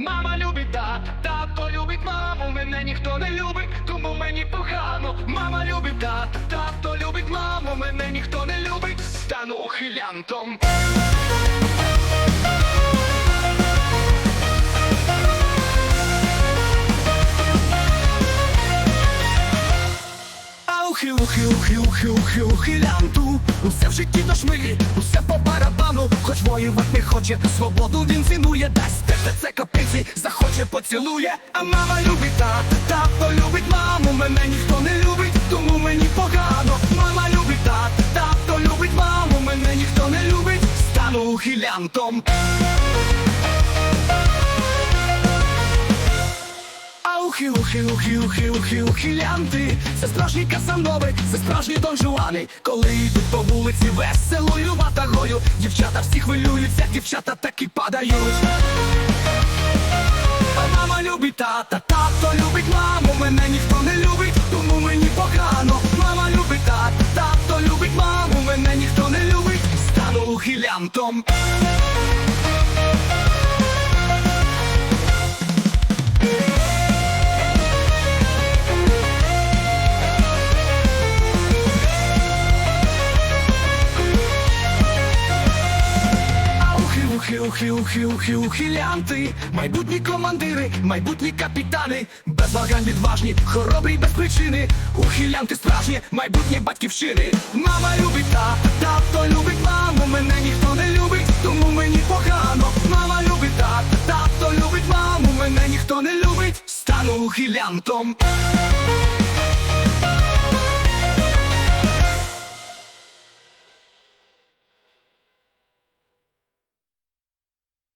Мама любить тат, тато любить маму, мене ніхто не любить, тому мені погано. Мама любить тат, тато любить маму, мене ніхто не любить, стану ухилянтом. Ухи, ухи, ухи, ухи, ухи, ухилянту. Усе в житті до шмиги, усе по барабану. Хоч воювати не хоче, свободу він цінує. Дасть тебе це поцілує. А мама любить тата, тато любить маму Мене ніхто не любить, тому мені погано. Мама любить тата, тато любить маму Мене ніхто не любить, стану ухилянтом. Ухи, ухи, ухи, ухи, ухи, ухилянти. Це справжні казанови, це справжні Дон Жуани. Коли йдуть по вулиці веселою ватагою Дівчата всі хвилюються, дівчата падають. А мама любить тата, тато любить маму Мене ніхто не любить, тому мені погано. Мама любить тата, тато любить маму Мене ніхто не любить, стану ухилянтом Ухи, ухи, ухи, ухи, ухи, ухилянти. Майбутні командири, майбутні капітани. Без вагань відважні, хоробрі без причини. Ухилянти справжні, майбутні батьківщини. Мама любить тата, тато любить маму Мене ніхто не любить, тому мені погано. Мама любить тата, тато любить маму Мене ніхто не любить, стану ухилянтом